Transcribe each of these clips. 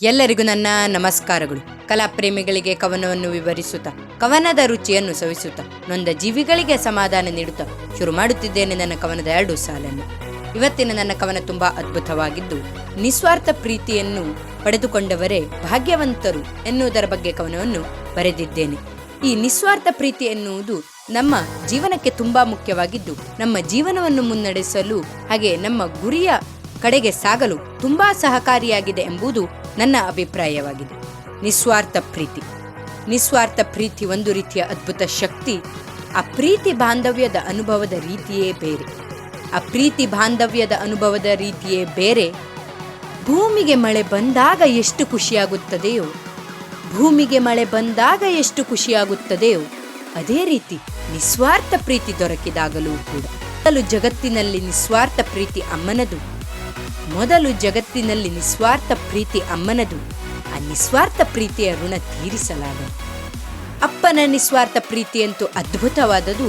ಎಲ್ಲರಿಗೂ ನನ್ನ ನಮಸ್ಕಾರಗಳು. ಕಲಾ ಪ್ರೇಮಿಗಳಿಗೆ ಕವನವನ್ನು ವಿವರಿಸುತ್ತಾ, ಕವನದ ರುಚಿಯನ್ನು ಸವಿಸುತ್ತಾ, ನೊಂದ ಜೀವಿಗಳಿಗೆ ಸಮಾಧಾನ ನೀಡುತ್ತಾ ಶುರು ಮಾಡುತ್ತಿದ್ದೇನೆ ನನ್ನ ಕವನದ ಎರಡು ಸಾಲನ್ನು. ಇವತ್ತಿನ ನನ್ನ ಕವನ ತುಂಬಾ ಅದ್ಭುತವಾಗಿದ್ದು, ನಿಸ್ವಾರ್ಥ ಪ್ರೀತಿಯನ್ನು ಪಡೆದುಕೊಂಡವರೇ ಭಾಗ್ಯವಂತರು ಎನ್ನುವುದರ ಬಗ್ಗೆ ಕವನವನ್ನು ಬರೆದಿದ್ದೇನೆ. ಈ ನಿಸ್ವಾರ್ಥ ಪ್ರೀತಿ ಎನ್ನುವುದು ನಮ್ಮ ಜೀವನಕ್ಕೆ ತುಂಬಾ ಮುಖ್ಯವಾಗಿದ್ದು, ನಮ್ಮ ಜೀವನವನ್ನು ಮುನ್ನಡೆಸಲು ಹಾಗೆ ನಮ್ಮ ಗುರಿಯ ಕಡೆಗೆ ಸಾಗಲು ತುಂಬಾ ಸಹಕಾರಿಯಾಗಿದೆ ಎಂಬುದು ನನ್ನ ಅಭಿಪ್ರಾಯವಾಗಿದೆ. ನಿಸ್ವಾರ್ಥ ಪ್ರೀತಿ. ನಿಸ್ವಾರ್ಥ ಪ್ರೀತಿ ಒಂದು ರೀತಿಯ ಅದ್ಭುತ ಶಕ್ತಿ. ಆ ಪ್ರೀತಿ ಬಾಂಧವ್ಯದ ಅನುಭವದ ರೀತಿಯೇ ಬೇರೆ. ಆ ಪ್ರೀತಿ ಬಾಂಧವ್ಯದ ಅನುಭವದ ರೀತಿಯೇ ಬೇರೆ. ಭೂಮಿಗೆ ಮಳೆ ಬಂದಾಗ ಎಷ್ಟು ಖುಷಿಯಾಗುತ್ತದೆಯೋ? ಭೂಮಿಗೆ ಮಳೆ ಬಂದಾಗ ಎಷ್ಟು ಖುಷಿಯಾಗುತ್ತದೆಯೋ? ಅದೇ ರೀತಿ ನಿಸ್ವಾರ್ಥ ಪ್ರೀತಿ ದೊರಕಿದಾಗಲೂ ಕೂಡ. ಜಗತ್ತಿನಲ್ಲಿ ನಿಸ್ವಾರ್ಥ ಪ್ರೀತಿ ಅಮ್ಮನದು. ಮೊದಲು ಜಗತ್ತಿನಲ್ಲಿ ನಿಸ್ವಾರ್ಥ ಪ್ರೀತಿ ಅಮ್ಮನದು, ಆ ನಿಸ್ವಾರ್ಥ ಪ್ರೀತಿಯ ಋಣ ತೀರಿಸಲಾಗದು. ಅಪ್ಪನ ನಿಸ್ವಾರ್ಥ ಪ್ರೀತಿಯಂತೂ ಅದ್ಭುತವಾದದು.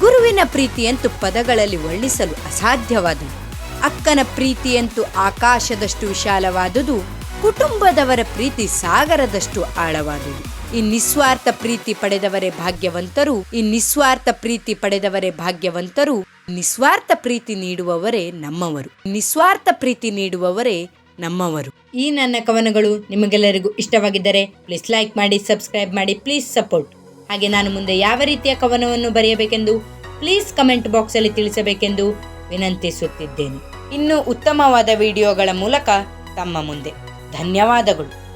ಗುರುವಿನ ಪ್ರೀತಿಯಂತೂ ಪದಗಳಲ್ಲಿ ವರ್ಣಿಸಲು ಅಸಾಧ್ಯವಾದುದು ಅಕ್ಕನ ಪ್ರೀತಿಯಂತೂ ಆಕಾಶದಷ್ಟು ವಿಶಾಲವಾದುದು, ಕುಟುಂಬದವರ ಪ್ರೀತಿ ಸಾಗರದಷ್ಟು ಆಳವಾದುದು. ಈ ನಿಸ್ವಾರ್ಥ ಪ್ರೀತಿ ಪಡೆದವರೇ ಭಾಗ್ಯವಂತರು, ಈ ನಿಸ್ವಾರ್ಥ ಪ್ರೀತಿ ಪಡೆದವರೇ ಭಾಗ್ಯವಂತರು ನಿಸ್ವಾರ್ಥ ಪ್ರೀತಿ ನೀಡುವವರೇ ನಮ್ಮವರು. ನಿಸ್ವಾರ್ಥ ಪ್ರೀತಿ ನೀಡುವವರೇ ನಮ್ಮವರು. ಈ ನನ್ನ ಕವನಗಳು ನಿಮಗೆಲ್ಲರಿಗೂ ಇಷ್ಟವಾಗಿದ್ದರೆ ಪ್ಲೀಸ್ ಲೈಕ್ ಮಾಡಿ ಸಬ್ಸ್ಕ್ರೈಬ್ ಮಾಡಿ ಪ್ಲೀಸ್ ಸಪೋರ್ಟ್ ಹಾಗೆ ನಾನು ಮುಂದೆ ಯಾವ ರೀತಿಯ ಕವನವನ್ನು ಬರೆಯಬೇಕೆಂದು ಪ್ಲೀಸ್ ಕಮೆಂಟ್ ಬಾಕ್ಸ್ ಅಲ್ಲಿ ತಿಳಿಸಬೇಕೆಂದು ವಿನಂತಿಸುತ್ತಿದ್ದೇನೆ. ಇನ್ನು ಉತ್ತಮವಾದ ವಿಡಿಯೋಗಳ ಮೂಲಕ ತಮ್ಮ ಮುಂದೆ. ಧನ್ಯವಾದಗಳು.